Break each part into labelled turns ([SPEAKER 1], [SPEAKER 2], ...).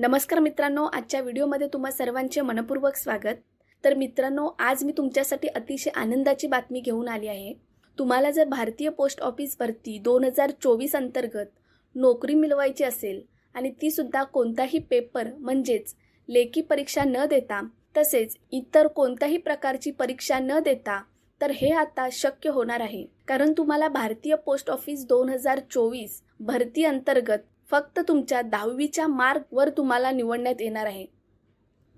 [SPEAKER 1] नमस्कार मित्रांनो आजच्या व्हिडिओमध्ये तुम्हा सर्वांचे मनपूर्वक स्वागत. तर मित्रांनो आज मी तुमच्यासाठी अतिशय आनंदाची बातमी घेऊन आली आहे. तुम्हाला जर भारतीय पोस्ट ऑफिस भरती दोन हजार चोवीस अंतर्गत नोकरी मिळवायची असेल आणि तीसुद्धा कोणताही पेपर म्हणजेच लेखी परीक्षा न देता तसेच इतर कोणत्याही प्रकारची परीक्षा न देता तर हे आता शक्य होणार आहे. कारण तुम्हाला भारतीय पोस्ट ऑफिस दोन हजार चोवीस भरती अंतर्गत फक्त तुमच्या दहावीच्या मार्कवर तुम्हाला निवडण्यात येणार आहे.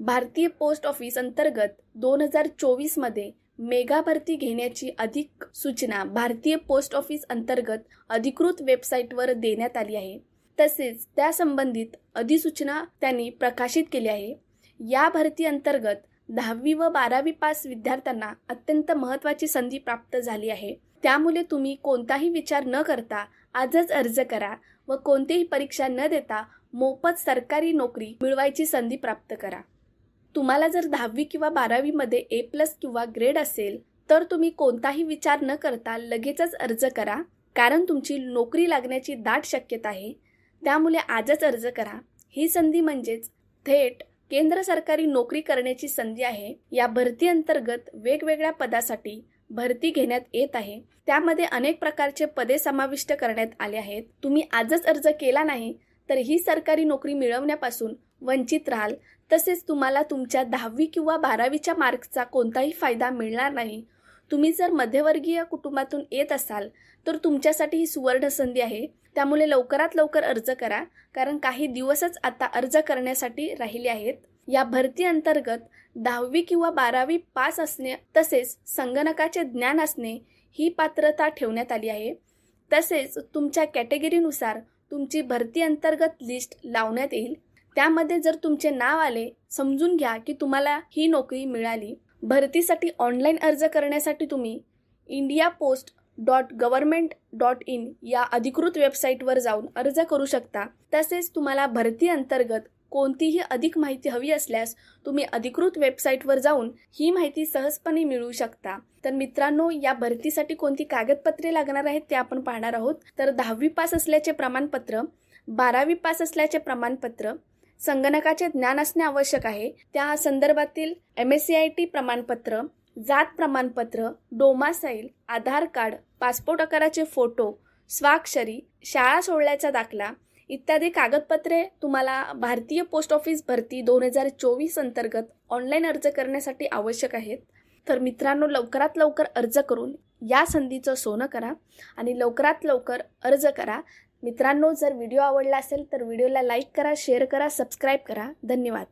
[SPEAKER 1] भारतीय पोस्ट ऑफिस अंतर्गत दोन हजार चोवीसमध्ये मेगा भरती घेण्याची अधिक सूचना भारतीय पोस्ट ऑफिस अंतर्गत अधिकृत वेबसाईटवर देण्यात आली आहे. तसेच त्या संबंधित अधिसूचना त्यांनी प्रकाशित केली आहे. या भरती अंतर्गत दहावी व बारावी पास विद्यार्थ्यांना अत्यंत महत्त्वाची संधी प्राप्त झाली आहे. त्यामुळे तुम्ही कोणताही विचार न करता आजच अर्ज करा व कोणतीही परीक्षा न देता मोफत सरकारी नोकरी मिळवायची संधी प्राप्त करा. तुम्हाला जर दहावी किंवा बारावीमध्ये ए प्लस किंवा ग्रेड असेल तर तुम्ही कोणताही विचार न करता लगेचच अर्ज करा कारण तुमची नोकरी लागण्याची दाट शक्यता आहे. त्यामुळे आजच अर्ज करा. ही संधी म्हणजेच थेट केंद्र सरकारी नोकरी करण्याची संधी आहे. या भरती अंतर्गत वेगवेगळ्या पदासाठी भरती घेण्यात येत आहे. त्यामध्ये अनेक प्रकारचे पदे समाविष्ट करण्यात आले आहेत. तुम्ही आजच अर्ज केला नाही तर ही सरकारी नोकरी मिळवण्यापासून वंचित राहाल. तसेच तुम्हाला तुमच्या दहावी किंवा बारावीच्या मार्क्सचा कोणताही फायदा मिळणार नाही. तुम्ही जर मध्यवर्गीय कुटुंबातून येत असाल तर तुमच्यासाठी ही सुवर्ण संधी आहे. त्यामुळे लवकरात लवकर अर्ज करा कारण काही दिवसच आता अर्ज करण्यासाठी राहिले आहेत. या भरती अंतर्गत दहावी किंवा बारावी पास असणे तसेच संगणकाचे ज्ञान असणे ही पात्रता ठेवण्यात आली आहे. तसेच तुमच्या कॅटेगरीनुसार तुमची भरती अंतर्गत लिस्ट लावण्यात येईल. त्यामध्ये जर तुमचे नाव आले समजून घ्या की तुम्हाला ही नोकरी मिळाली. भरतीसाठी ऑनलाईन अर्ज करण्यासाठी तुम्ही India post dot government dot in या अधिकृत वेबसाईटवर जाऊन अर्ज करू शकता. तसेच तुम्हाला भरती अंतर्गत कोणतीही अधिक माहिती हवी असल्यास तुम्ही अधिकृत वेबसाईटवर जाऊन ही माहिती सहजपणे मिळवू शकता. तर मित्रांनो या भरतीसाठी कोणती कागदपत्रे लागणार आहेत ते आपण पाहणार आहोत. तर दहावी पास असल्याचे प्रमाणपत्र बारावी पास असल्याचे प्रमाणपत्र संगणकाचे ज्ञान असणे आवश्यक आहे. त्या संदर्भातील M S C I T प्रमाणपत्र जात प्रमाणपत्र डोमासाईल आधार कार्ड पासपोर्ट आकाराचे फोटो स्वाक्षरी शाळा सोडल्याचा दाखला इत्यादी कागदपत्रे तुम्हाला भारतीय पोस्ट ऑफिस भरती दोन हजार चोवीस अंतर्गत ऑनलाईन अर्ज करण्यासाठी आवश्यक आहेत. तर मित्रांनो लवकरात लवकर अर्ज करून या संधीचं सोनं करा आणि लवकरात लवकर अर्ज करा. मित्रांनो जर व्हिडिओ आवडला असेल तर व्हिडिओला लाईक करा शेअर करा सबस्क्राईब करा. धन्यवाद.